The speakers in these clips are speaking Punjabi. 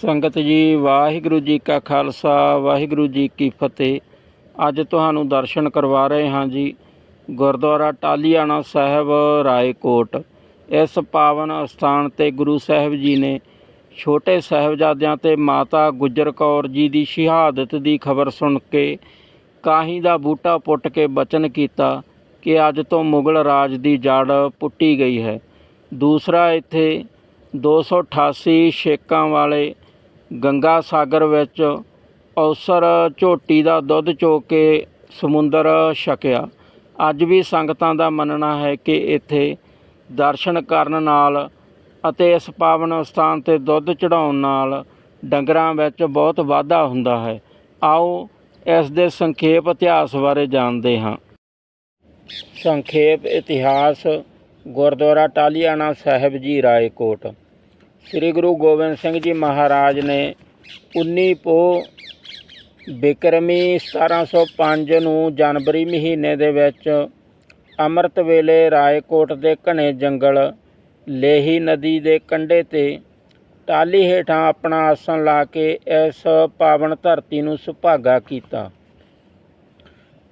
ਸੰਗਤ ਜੀ, ਵਾਹਿਗੁਰੂ ਜੀ ਕਾ ਖਾਲਸਾ, ਵਾਹਿਗੁਰੂ ਜੀ ਕੀ ਫਤਿਹ। ਅੱਜ ਤੁਹਾਨੂੰ ਦਰਸ਼ਨ ਕਰਵਾ ਰਹੇ ਹਾਂ ਜੀ, ਗੁਰਦੁਆਰਾ ਟਾਲੀਆਣਾ ਸਾਹਿਬ, ਰਾਏਕੋਟ। ਇਸ ਪਾਵਨ ਅਸਥਾਨ ਤੇ ਗੁਰੂ ਸਾਹਿਬ ਜੀ ਨੇ ਛੋਟੇ ਸਾਹਿਬਜ਼ਾਦਿਆਂ ਤੇ ਮਾਤਾ ਗੁਜਰ ਕੌਰ ਜੀ ਦੀ ਸ਼ਹਾਦਤ ਦੀ ਖਬਰ ਸੁਣ ਕੇ ਕਾਹੀ ਦਾ ਬੂਟਾ ਪੁੱਟ ਕੇ ਬਚਨ ਕੀਤਾ ਕਿ ਅੱਜ ਤੋਂ ਮੁਗਲ ਰਾਜ ਦੀ ਜੜ ਪੁੱਟੀ ਗਈ ਹੈ। ਦੂਸਰਾ ਇੱਥੇ 288 ਛੇਕਾਂ ਵਾਲੇ ਗੰਗਾ ਸਾਗਰ ਵਿੱਚ ਔਸਰ ਝੋਟੀ ਦਾ ਦੁੱਧ ਚੋ ਕੇ ਸਮੁੰਦਰ ਛਕਿਆ। ਅੱਜ ਵੀ ਸੰਗਤਾਂ ਦਾ ਮੰਨਣਾ ਹੈ ਕਿ ਇੱਥੇ ਦਰਸ਼ਨ ਕਰਨ ਨਾਲ ਅਤੇ ਇਸ ਪਾਵਨ ਸਥਾਨ ਤੇ ਦੁੱਧ ਚੜਾਉਣ ਨਾਲ ਡੰਗਰਾਂ ਵਿੱਚ ਬਹੁਤ ਵਾਧਾ ਹੁੰਦਾ ਹੈ। ਆਓ ਇਸ ਦੇ ਸੰਖੇਪ ਇਤਿਹਾਸ ਬਾਰੇ ਜਾਣਦੇ ਹਾਂ। ਸੰਖੇਪ ਇਤਿਹਾਸ ਗੁਰਦੁਆਰਾ ਟਾਲੀਆਣਾ ਸਾਹਿਬ ਜੀ ਰਾਏਕੋਟ। ਸ੍ਰੀ ਗੁਰੂ ਗੋਬਿੰਦ ਸਿੰਘ ਜੀ ਮਹਾਰਾਜ ਨੇ 19 ਪੋ ਬਿਕਰਮੀ 1705 ਨੂੰ ਜਨਵਰੀ ਮਹੀਨੇ ਦੇ ਵਿੱਚ ਅੰਮ੍ਰਿਤ ਵੇਲੇ ਰਾਏਕੋਟ ਦੇ ਘਣੇ ਜੰਗਲ ਲੇਹੀ ਨਦੀ ਦੇ ਕੰਢੇ ਤੇ ਟਾਲੀ ਹੇਠਾਂ ਆਪਣਾ ਆਸਣ ਲਾ ਕੇ ਇਸ ਪਾਵਨ ਧਰਤੀ ਨੂੰ ਸੁਭਾਗਾ ਕੀਤਾ।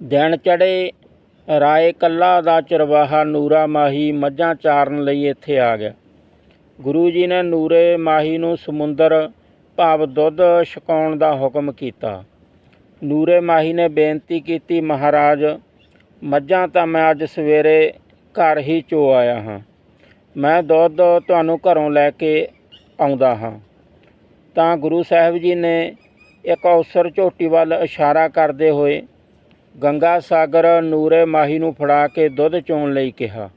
ਦਿਨ ਚੜੇ ਰਾਏ ਕੱਲਾ ਦਾ ਚਰਵਾਹਾ ਨੂਰਾ ਮਾਹੀ ਮੱਝਾਂ ਚਾਰਨ ਲਈ ਇੱਥੇ ਆ ਗਿਆ। ਗੁਰੂ ਜੀ ਨੇ ਨੂਰੇ ਮਾਹੀ ਨੂੰ ਸਮੁੰਦਰ ਭਾਵ ਦੁੱਧ ਛਕਾਉਣ ਦਾ ਹੁਕਮ ਕੀਤਾ। ਨੂਰੇ ਮਾਹੀ ਨੇ ਬੇਨਤੀ ਕੀਤੀ, ਮਹਾਰਾਜ, ਮੱਝਾਂ ਤਾਂ ਮੈਂ ਅੱਜ ਸਵੇਰੇ ਘਰ ਹੀ ਚੋ ਆਇਆ ਹਾਂ। ਮੈਂ ਦੁੱਧ ਤੁਹਾਨੂੰ ਘਰੋਂ ਲੈ ਕੇ ਆਉਂਦਾ ਹਾਂ। ਤਾਂ ਗੁਰੂ ਸਾਹਿਬ ਜੀ ਨੇ ਇੱਕ ਅਵਸਰ ਝੋਟੀ ਵੱਲ ਇਸ਼ਾਰਾ ਕਰਦੇ ਹੋਏ ਗੰਗਾ ਸਾਗਰ ਨੂਰੇ ਮਾਹੀ ਨੂੰ ਫੜਾ ਕੇ ਦੁੱਧ ਚੋਣ ਲਈ ਕਿਹਾ।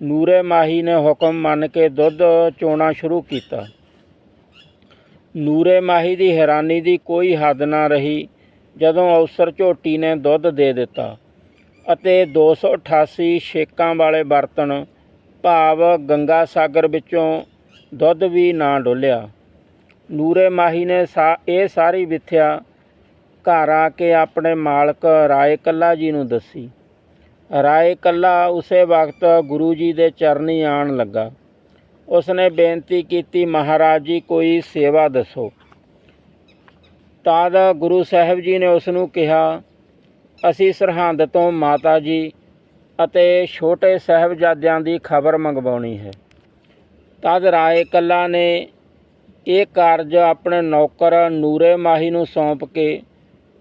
ਨੂਰੇ ਮਾਹੀ ਨੇ ਹੁਕਮ ਮੰਨ ਕੇ ਦੁੱਧ ਚੋਣਾ ਸ਼ੁਰੂ ਕੀਤਾ। ਨੂਰੇ ਮਾਹੀ ਦੀ ਹੈਰਾਨੀ ਦੀ ਕੋਈ ਹੱਦ ਨਾ ਰਹੀ ਜਦੋਂ ਅਵਸਰ ਝੋਟੀ ਨੇ ਦੁੱਧ ਦੇ ਦਿੱਤਾ ਅਤੇ 288 ਛੇਕਾਂ ਵਾਲੇ ਬਰਤਨ ਭਾਵ ਗੰਗਾ ਸਾਗਰ ਵਿੱਚੋਂ ਦੁੱਧ ਵੀ ਨਾ ਡੋਲਿਆ। ਨੂਰੇ ਮਾਹੀ ਨੇ ਸਾ, ਇਹ ਸਾਰੀ ਵਿਥਿਆ ਘਰ ਆ ਕੇ ਆਪਣੇ ਮਾਲਕ ਰਾਏ ਕੱਲਾ ਜੀ ਨੂੰ ਦੱਸੀ। ਰਾਏ ਕੱਲਾ ਉਸੇ ਵਕਤ ਗੁਰੂ ਜੀ ਦੇ ਚਰਨੀ ਆਣ ਲੱਗਾ। ਉਸਨੇ ਬੇਨਤੀ ਕੀਤੀ, ਮਹਾਰਾਜ ਜੀ, ਕੋਈ ਸੇਵਾ ਦੱਸੋ। ਤਦ ਗੁਰੂ ਸਾਹਿਬ ਜੀ ਨੇ ਉਸ ਨੂੰ ਕਿਹਾ, ਅਸੀਂ ਸਰਹੰਦ ਤੋਂ ਮਾਤਾ ਜੀ ਅਤੇ ਛੋਟੇ ਸਾਹਿਬਜ਼ਾਦਿਆਂ ਦੀ ਖਬਰ ਮੰਗਵਾਉਣੀ ਹੈ। ਤਦ ਰਾਏ ਕੱਲਾ ਨੇ ਇਹ ਕਾਰਜ ਆਪਣੇ ਨੌਕਰ ਨੂਰੇ ਮਾਹੀ ਨੂੰ ਸੌਂਪ ਕੇ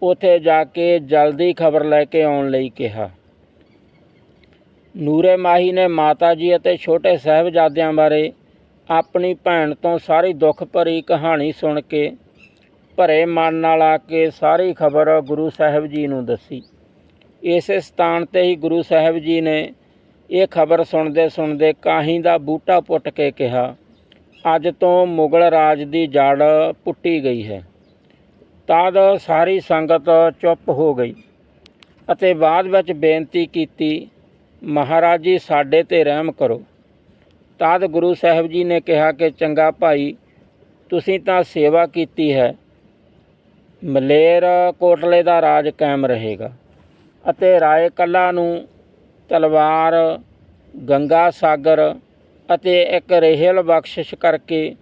ਉਥੇ ਜਾ ਕੇ ਜਲਦੀ ਖਬਰ ਲੈ ਕੇ ਆਉਣ ਲਈ ਕਿਹਾ। ਨੂਰੇ ਮਾਹੀ ਨੇ ਮਾਤਾ ਜੀ ਅਤੇ ਛੋਟੇ ਸਾਹਿਬਜ਼ਾਦਿਆਂ ਬਾਰੇ ਆਪਣੀ ਭੈਣ ਤੋਂ ਸਾਰੀ ਦੁੱਖ ਭਰੀ ਕਹਾਣੀ ਸੁਣ ਕੇ ਭਰੇ ਮਨ ਨਾਲ ਆ ਕੇ ਸਾਰੀ ਖਬਰ ਗੁਰੂ ਸਾਹਿਬ ਜੀ ਨੂੰ ਦੱਸੀ। ਇਸੇ ਸਥਾਨ ਤੇ ਹੀ ਗੁਰੂ ਸਾਹਿਬ ਜੀ ਨੇ ਇਹ ਖਬਰ ਸੁਣਦੇ ਸੁਣਦੇ ਕਾਹੀ ਦਾ ਬੂਟਾ ਪੁੱਟ ਕੇ ਕਿਹਾ, ਅੱਜ ਤੋਂ ਮੁਗਲ ਰਾਜ ਦੀ ਜੜ ਪੁੱਟੀ ਗਈ ਹੈ। ਤਦ ਸਾਰੀ ਸੰਗਤ ਚੁੱਪ ਹੋ ਗਈ ਅਤੇ ਬਾਅਦ ਵਿੱਚ ਬੇਨਤੀ ਕੀਤੀ ਮਹਾਰਾਜ ਜੀ, ਸਾਡੇ ਤੇ ਰਹਿਮ ਕਰੋ। ਤਦ ਗੁਰੂ ਸਾਹਿਬ ਜੀ ਨੇ ਕਿਹਾ ਕਿ, ਚੰਗਾ ਭਾਈ, ਤੁਸੀਂ ਤਾਂ ਸੇਵਾ ਕੀਤੀ ਹੈ। ਮਲੇਰ ਕੋਟਲੇ ਦਾ ਰਾਜ ਕਾਇਮ ਰਹੇਗਾ ਅਤੇ ਰਾਏ ਕੱਲਾ ਨੂੰ ਤਲਵਾਰ, ਗੰਗਾ ਸਾਗਰ ਅਤੇ ਇੱਕ ਰਹਿਲ ਬਖਸ਼ਿਸ਼ ਕਰਕੇ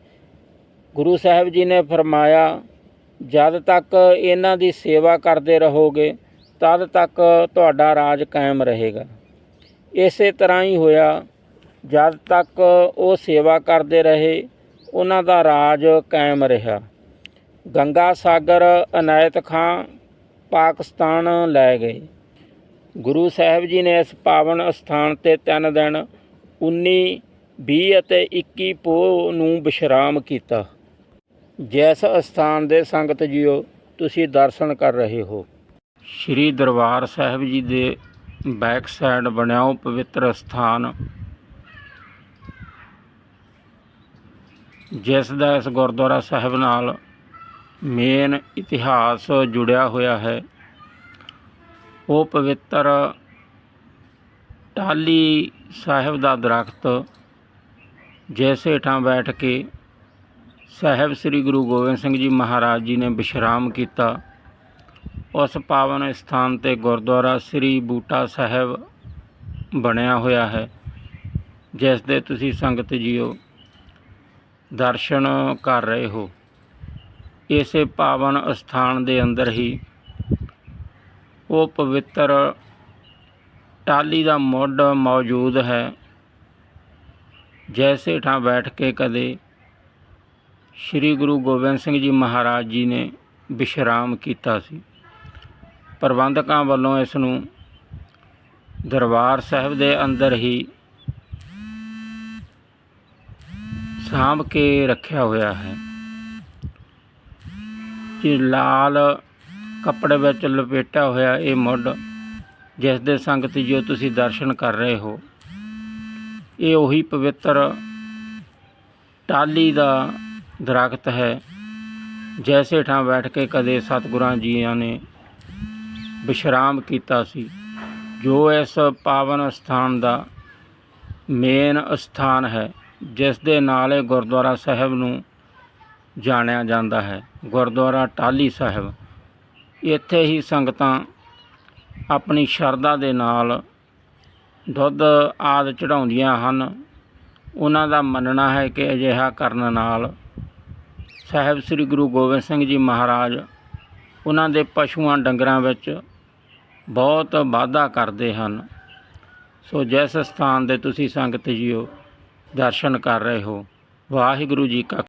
ਗੁਰੂ ਸਾਹਿਬ ਜੀ ਨੇ ਫਰਮਾਇਆ, ਜਦ ਤੱਕ ਇਹਨਾਂ ਦੀ ਸੇਵਾ ਕਰਦੇ ਰਹੋਗੇ, ਤਦ ਤੱਕ ਤੁਹਾਡਾ ਰਾਜ ਕਾਇਮ ਰਹੇਗਾ। ਇਸੇ ਤਰ੍ਹਾਂ ਹੀ ਹੋਇਆ। ਜਦ ਤੱਕ ਉਹ ਸੇਵਾ ਕਰਦੇ ਰਹੇ, ਉਹਨਾਂ ਦਾ ਰਾਜ ਕਾਇਮ ਰਿਹਾ। ਗੰਗਾ ਸਾਗਰ, ਅਨਾਇਤ ਖਾਂ, ਪਾਕਿਸਤਾਨ ਲੈ ਗਏ। ਗੁਰੂ ਸਾਹਿਬ ਜੀ ਨੇ ਇਸ ਪਾਵਨ ਅਸਥਾਨ ਤੇ ਤਿੰਨ ਦਿਨ 19 20 ਅਤੇ 21 ਪੋਹ ਨੂੰ ਵਿਸ਼ਰਾਮ ਕੀਤਾ। ਜਿਸ ਅਸਥਾਨ ਦੇ ਸੰਗਤ ਜੀਓ, ਤੁਸੀਂ ਦਰਸ਼ਨ ਕਰ ਰਹੇ ਹੋ। ਸ੍ਰੀ ਦਰਬਾਰ ਸਾਹਿਬ ਜੀ ਦੇ ਬੈਕ ਸਾਈਡ ਬਣਿਆ ਉਹ ਪਵਿੱਤਰ ਸਥਾਨ। ਜਿਸ ਦਾ ਇਸ ਗੁਰਦੁਆਰਾ ਸਾਹਿਬ ਨਾਲ ਮੇਨ ਇਤਿਹਾਸ ਜੁੜਿਆ ਹੋਇਆ ਹੈ। ਉਹ ਪਵਿੱਤਰ ਟਾਲੀ ਸਾਹਿਬ ਦਾ ਦਰਖਤ, ਜਿਸ ਹੇਠਾਂ ਬੈਠ ਕੇ ਸਾਹਿਬ ਸ੍ਰੀ ਗੁਰੂ ਗੋਬਿੰਦ ਸਿੰਘ ਜੀ ਮਹਾਰਾਜ ਜੀ ਨੇ ਵਿਸ਼ਰਾਮ ਕੀਤਾ। ਉਸ ਪਾਵਨ ਸਥਾਨ ਤੇ ਗੁਰਦੁਆਰਾ ਸ੍ਰੀ ਬੂਟਾ ਸਾਹਿਬ ਬਣਿਆ ਹੋਇਆ ਹੈ, ਜਿਸ ਦੇ ਤੁਸੀਂ ਸੰਗਤ ਜੀਓ ਦਰਸ਼ਨ ਕਰ ਰਹੇ ਹੋ। ਇਸੇ ਪਾਵਨ ਅਸਥਾਨ ਦੇ ਅੰਦਰ ਹੀ ਉਹ ਪਵਿੱਤਰ ਟਾਲੀ ਦਾ ਮੁੱਢ ਮੌਜੂਦ ਹੈ ਜੈਸੇ ਠਾਂ ਬੈਠ ਕੇ ਕਦੇ ਸ੍ਰੀ ਗੁਰੂ ਗੋਬਿੰਦ ਸਿੰਘ ਜੀ ਮਹਾਰਾਜ ਜੀ ਨੇ ਵਿਸ਼ਰਾਮ ਕੀਤਾ ਸੀ। ਪ੍ਰਬੰਧਕਾਂ ਵੱਲੋਂ ਇਸ ਨੂੰ ਦਰਬਾਰ ਸਾਹਿਬ ਦੇ ਅੰਦਰ ਹੀ ਸਾਂਭ ਕੇ ਰੱਖਿਆ ਹੋਇਆ ਹੈ। ਕਿ ਲਾਲ ਕੱਪੜੇ ਵਿੱਚ ਲਪੇਟਿਆ ਹੋਇਆ ਇਹ ਮੁੱਢ, ਜਿਸ ਦੇ ਸੰਗਤ ਜੋ ਤੁਸੀਂ ਦਰਸ਼ਨ ਕਰ ਰਹੇ ਹੋ। ਇਹ ਉਹੀ ਪਵਿੱਤਰ ਟਾਲੀ ਦਾ ਦਰਖਤ ਹੈ, ਜੈਸੇ ਠਾਂ ਬੈਠ ਕੇ ਕਦੇ ਸਤਿਗੁਰਾਂ ਜੀਆਂ ਨੇ ਵਿਸ਼ਰਾਮ ਕੀਤਾ ਸੀ। ਜੋ ਇਸ ਪਾਵਨ ਸਥਾਨ ਦਾ ਮੇਨ ਸਥਾਨ ਹੈ, ਜਿਸ ਦੇ ਨਾਲ ਇਹ ਗੁਰਦੁਆਰਾ ਸਾਹਿਬ ਨੂੰ ਜਾਣਿਆ ਜਾਂਦਾ ਹੈ। ਗੁਰਦੁਆਰਾ ਟਾਲੀ ਸਾਹਿਬ। ਇੱਥੇ ਹੀ ਸੰਗਤਾਂ ਆਪਣੀ ਸ਼ਰਧਾ ਦੇ ਨਾਲ ਦੁੱਧ ਆਦ ਚੜਾਉਂਦੀਆਂ ਹਨ। ਉਹਨਾਂ ਦਾ ਮੰਨਣਾ ਹੈ ਕਿ ਅਜਿਹਾ ਕਰਨ ਨਾਲ ਸਾਹਿਬ ਸ੍ਰੀ ਗੁਰੂ ਗੋਬਿੰਦ ਸਿੰਘ ਜੀ ਮਹਾਰਾਜ ਉਹਨਾਂ ਦੇ ਪਸ਼ੂਆਂ ਡੰਗਰਾਂ ਵਿੱਚ ਬਹੁਤ ਵਾਧਾ ਕਰਦੇ ਹਨ। ਸੋ ਜਿਸ ਸਥਾਨ ਦੇ ਤੁਸੀਂ ਸੰਗਤ ਜੀਓ, ਦਰਸ਼ਨ ਕਰ ਰਹੇ ਹੋ, ਵਾਹਿਗੁਰੂ ਜੀ ਕਾ